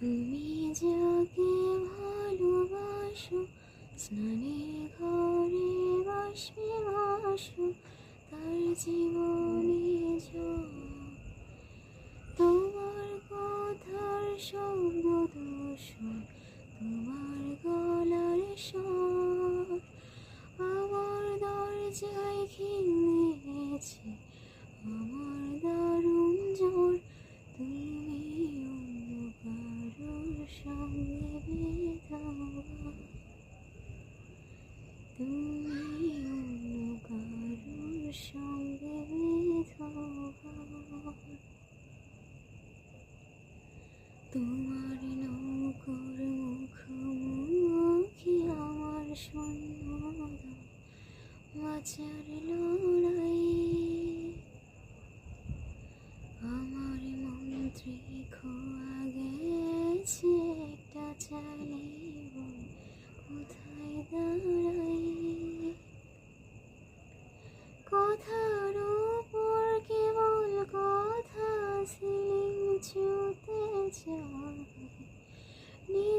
তুমি যাকে ভালোবাসো স্নানে ঘরে বাসবে ভাসো তার জীবনে জল তোমার নৌকর মুখোমুখি আমার শূন্যদা বাঁচার লড়াই আমার মন্ত্রী খোয়া গেছে একটা চালে কোথায় দাঁড়াই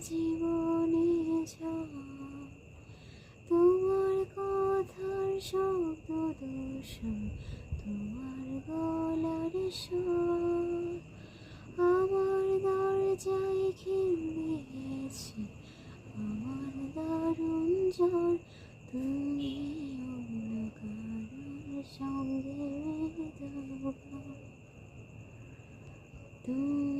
জীবনে তোমার কথার শব্দ দূষণ, তোমার গলার আমার দরজায় খেলেছে আমার দারুণ জ্বর। তুমি অন্য কারোর সঙ্গে তুমি